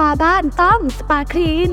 ปาบ้านต้องสปาคลีน